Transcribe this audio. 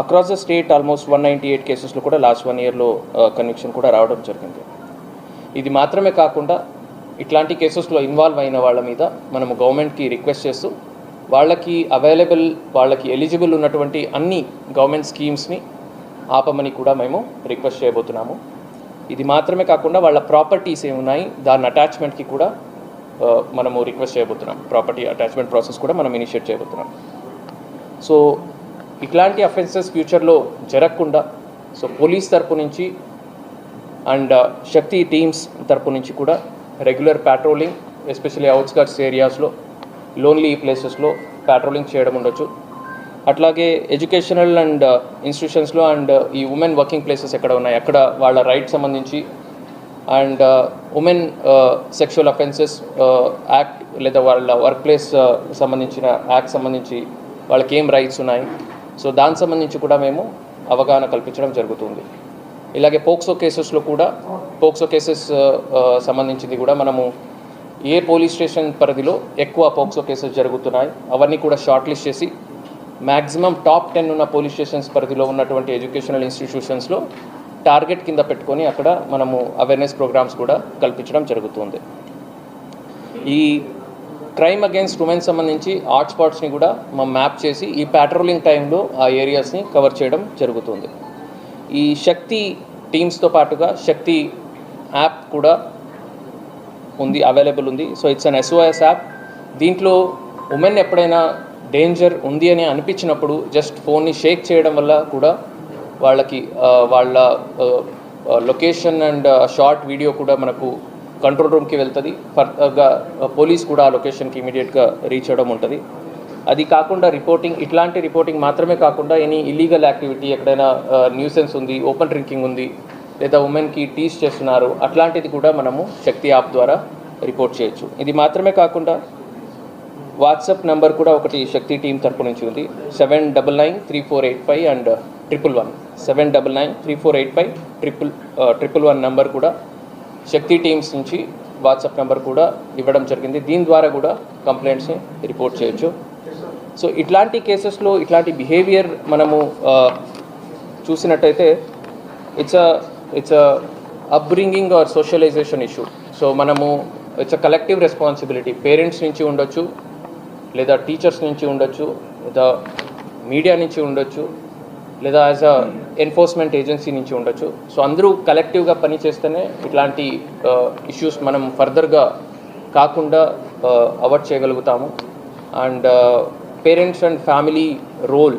Across the state almost one ninety eight కేసెస్లో కూడా last one ఇయర్లో కన్విక్షన్ కూడా రావడం జరిగింది. ఇది మాత్రమే కాకుండా ఇట్లాంటి కేసెస్లో ఇన్వాల్వ్ అయిన వాళ్ళ మీద మనము గవర్నమెంట్కి రిక్వెస్ట్ చేస్తూ వాళ్ళకి అవైలబుల్ వాళ్ళకి ఎలిజిబుల్ ఉన్నటువంటి అన్ని గవర్నమెంట్ స్కీమ్స్ని ఆపమని కూడా మేము రిక్వెస్ట్ చేయబోతున్నాము. ఇది మాత్రమే కాకుండా వాళ్ళ ప్రాపర్టీస్ ఏమున్నాయి దాని అటాచ్మెంట్కి కూడా uh, మనము రిక్వెస్ట్ చేయబోతున్నాం. ప్రాపర్టీ అటాచ్మెంట్ ప్రాసెస్ కూడా మనం ఇనిషియేట్ చేయబోతున్నాం. సో ఇట్లాంటి అఫెన్సెస్ ఫ్యూచర్లో జరగకుండా సో పోలీస్ తరపు నుంచి అండ్ uh, శక్తి టీమ్స్ తరపు నుంచి కూడా రెగ్యులర్ ప్యాట్రోలింగ్ ఎస్పెషల్లీ అవుట్స్కట్స్ ఏరియాస్లో లోన్లీ ప్లేసెస్లో ప్యాట్రోలింగ్ చేయడం ఉండొచ్చు. అట్లాగే ఎడ్యుకేషనల్ అండ్ ఇన్స్టిట్యూషన్స్లో అండ్ ఈ ఉమెన్ వర్కింగ్ ప్లేసెస్ ఎక్కడ ఉన్నాయి? అక్కడ వాళ్ళ రైట్ సంబంధించి and women sexual offences act లేదా వాళ్ళ వర్క్ ప్లేస్ uh, సంబంధించిన యాక్ట్ సంబంధించి వాళ్ళకి ఏం రైట్స్ ఉన్నాయి? సో దానికి సంబంధించి కూడా మేము అవగాహన కల్పించడం జరుగుతుంది. ఇలాగే పోక్సో కేసెస్లో కూడా పోక్సో కేసెస్ సంబంధించింది కూడా మనము ఏ పోలీస్ స్టేషన్ పరిధిలో ఎక్కువ పోక్సో కేసెస్ జరుగుతున్నాయి. అవన్నీ కూడా షార్ట్ లిస్ట్ చేసి మ్యాక్సిమం టాప్ టెన్ ఉన్న పోలీస్ స్టేషన్స్ పరిధిలో ఉన్నటువంటి ఎడ్యుకేషనల్ ఇన్స్టిట్యూషన్స్లో టార్గెట్ కింద పెట్టుకొని అక్కడ మనము అవేర్నెస్ ప్రోగ్రామ్స్ కూడా కల్పించడం జరుగుతుంది. ఈ క్రైమ్ అగేన్స్ట్ ఉమెన్ సంబంధించి హాట్స్పాట్స్ని కూడా మనం మ్యాప్ చేసి ఈ ప్యాట్రోలింగ్ టైంలో ఆ ఏరియాస్ని కవర్ చేయడం జరుగుతుంది. ఈ శక్తి టీమ్స్తో పాటుగా శక్తి యాప్ కూడా ఉంది అవైలబుల్ ఉంది. So it's an SOS app దీంట్లో ఉమెన్ ఎప్పుడైనా డేంజర్ ఉంది అని అనిపించినప్పుడు జస్ట్ ఫోన్ని షేక్ చేయడం వల్ల కూడా వాళ్ళకి వాళ్ళ లొకేషన్ అండ్ షార్ట్ వీడియో కూడా మనకు కంట్రోల్ రూమ్కి వెళ్తుంది. ఫర్దర్గా పోలీస్ కూడా ఆ లొకేషన్కి ఇమీడియట్గా రీచ్ అవ్వడం ఉంటుంది. అది కాకుండా రిపోర్టింగ్ ఇట్లాంటి రిపోర్టింగ్ మాత్రమే కాకుండా ఎనీ ఇల్లీగల్ యాక్టివిటీ ఎక్కడైనా న్యూసెన్స్ ఉంది ఓపెన్ డ్రింకింగ్ ఉంది లేదా ఉమెన్కి టీస్ చేస్తున్నారు అట్లాంటిది కూడా మనము శక్తి యాప్ ద్వారా రిపోర్ట్ చేయొచ్చు. ఇది మాత్రమే కాకుండా వాట్సాప్ నెంబర్ కూడా ఒకటి శక్తి టీం తరపు నుంచి ఉంది. Seven double nine three four eight five and triple one. Seven double nine three four eight five triple triple one number కూడా శక్తి టీమ్స్ నుంచి వాట్సాప్ నెంబర్ కూడా ఇవ్వడం జరిగింది. దీని ద్వారా కూడా కంప్లైంట్స్ని రిపోర్ట్ చేయొచ్చు. సో ఇట్లాంటి కేసెస్లో ఇట్లాంటి బిహేవియర్ మనము చూసినట్టయితే it's a it's a upbringing or socialisation issue so మనము it's a collective responsibility parents నుంచి ఉండొచ్చు లేదా టీచర్స్ నుంచి ఉండొచ్చు లేదా మీడియా నుంచి ఉండొచ్చు లేదా యాజ్ అ ఎన్ఫోర్స్మెంట్ ఏజెన్సీ నుంచి ఉండొచ్చు. సో అందరూ కలెక్టివ్గా పనిచేస్తేనే ఇట్లాంటి uh, ఇష్యూస్ మనం ఫర్దర్గా కాకుండా uh, అవాయిడ్ చేయగలుగుతాము. And parents and family role